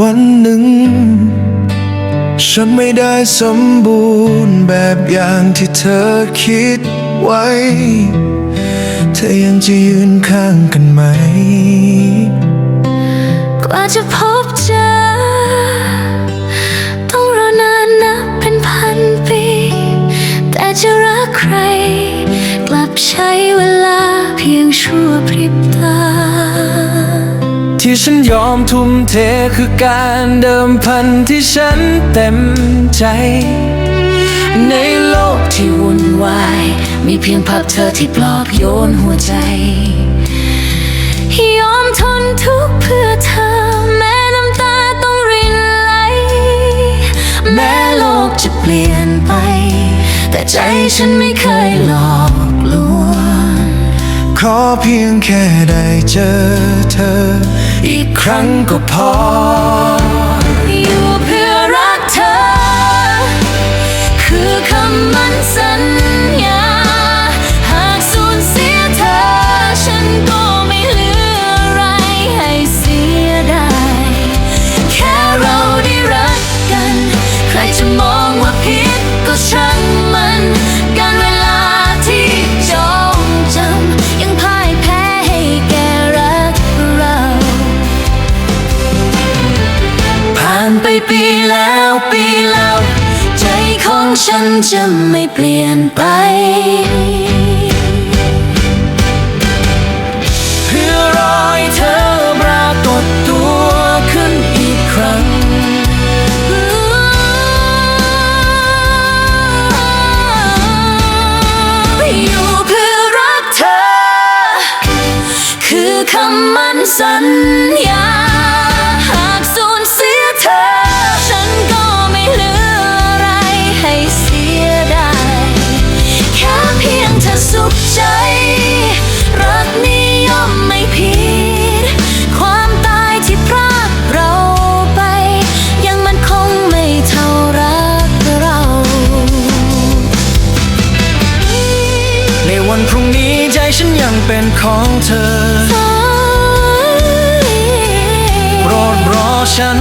วันหนึ่ง ฉันไม่ได้สมบูรณ์แบบอย่างที่เธอคิดไว้ เธอยังจะยืนข้างกันไหม กว่าจะพบเจอ ต้องรอนานนับเป็นพันปี แต่จะรักใคร กลับใช้เวลาเพียงชั่วพริบตา ที่ฉันยอมทุ่มเทคือการเดิมพันที่ฉันเต็มใจ ในโลกที่วุ่นวาย มีเพียงภาพเธอที่ปลอบโยนหัวใจ ยอมทนทุกข์เพื่อเธอ แม้น้ำตาต้องรินไหล แม้โลกจะเปลี่ยนไป แต่ใจฉันไม่เคยหลอกลวงขอเพียงแค่ได้เจอเธอ อีกครั้งก็พอ ปีแล้วปีแล้ว ใจของฉันจะไม่เปลี่ยนไป เพื่อรอให้เธอปรากฏตัวขึ้นอีกครั้ง อยู่เพื่อรักเธอ คือคำมั่นสัญญา สุขใจ รักนี้ย่อมไม่ผิด ความตายที่พรากเราไป ยังมันคงไม่เท่ารักเรา ในวันพรุ่งนี้ใจฉันยังเป็นของเธอ โปรดรอฉัน